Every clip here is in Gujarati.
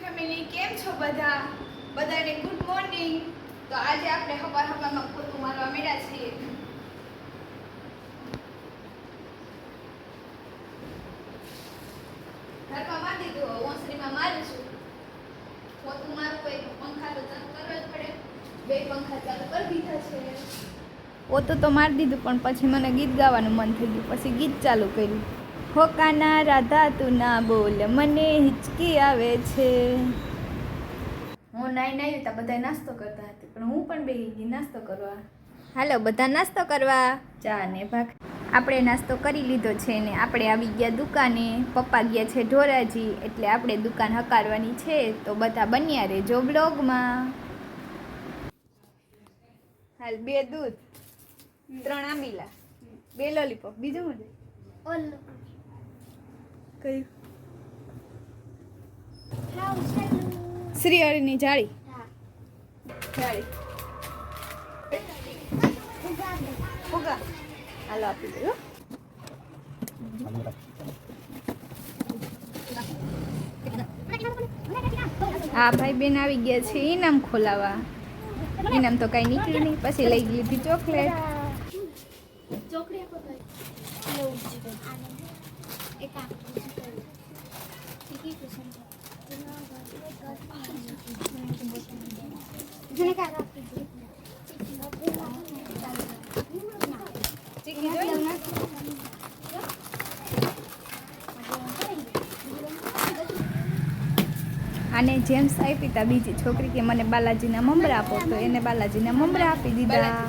ફેમિલી કેમ છો બધા? બધાને ગુડ મોર્નિંગ તો આજે આપણે હવાર હવારમાં પોતું મારવા મળ્યા છીએ. ઘરમાં મારી દીધું ઓસરીમાં મારું છું. પોતું મારું તો પંખા તો ચાલુ કરવો જ પડે. બે પંખા ચાલુ કરી દીધા છે. પોતું તો મારી દીધું, પણ પછી મને ગીત ગાવાનું મન થઈ ગયું. પછી ગીત ચાલુ કર્યું. હોકાના રાધા તું ના બોલ મને હિચકી આવે છે. હું નાઈ નાઈ હતા બધા નાસ્તો કરતા હતી પણ હું પણ બેહી ગઈ નાસ્તો કરવા. હાલો બધા નાસ્તો કરવા. ચા ને ભાગ આપણે નાસ્તો કરી લીધો છે ને આપણે આવી ગયા દુકાને. પપ્પા ગયા છે ઢોરાજી એટલે આપણે દુકાન હકારવાની છે તો બધા બન્યા રહેજો બ્લોગમાં હાલ બે દૂધ ત્રણ આંબીલા બે લોલીપોપ બીજું શું છે? કયું? શ્રીહરિની જાળી. જાળી. ફુગા. હાલો આપી દઉં હા. ભાઈ બેન આવી ગયા છે ઇનામ ખોલાવા ઇનામ તો કઈ નીકળી નહીં. પછી લઈ લીધી ચોકલેટ. ચોકડી આપો તો એવું જ છે એક આપો ઠીક છે જેને કાગ આપી દે ચીકી જોઈ ને? આને જેમ્સ આપી તા બીજી છોકરી કે મને બાલાજીના મમરા આપો તો એને બાલાજીના મમરા આપી દીધા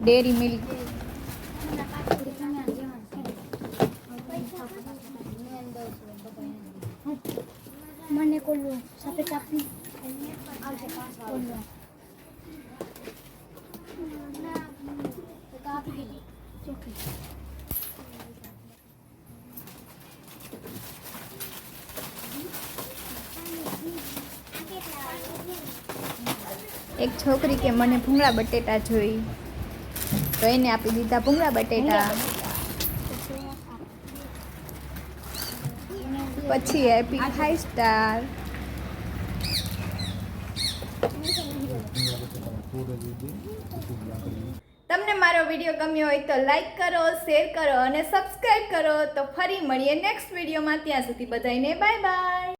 ડેરી મિલ્ક મને કોલું સફેદ આપી એક છોકરી કે મને ભૂંગળા બટેટા જોઈ. તો એને આપી દીધા ભૂંગળા બટેટા. પછી આપી ફાઈવ સ્ટાર તમને મારો વીડિયો ગમ્યો હોય તો લાઈક કરો શેર કરો અને સબસ્ક્રાઈબ કરો. તો ફરી મળીએ નેક્સ્ટ વિડીયોમાં ત્યાં સુધી બધાને બાય બાય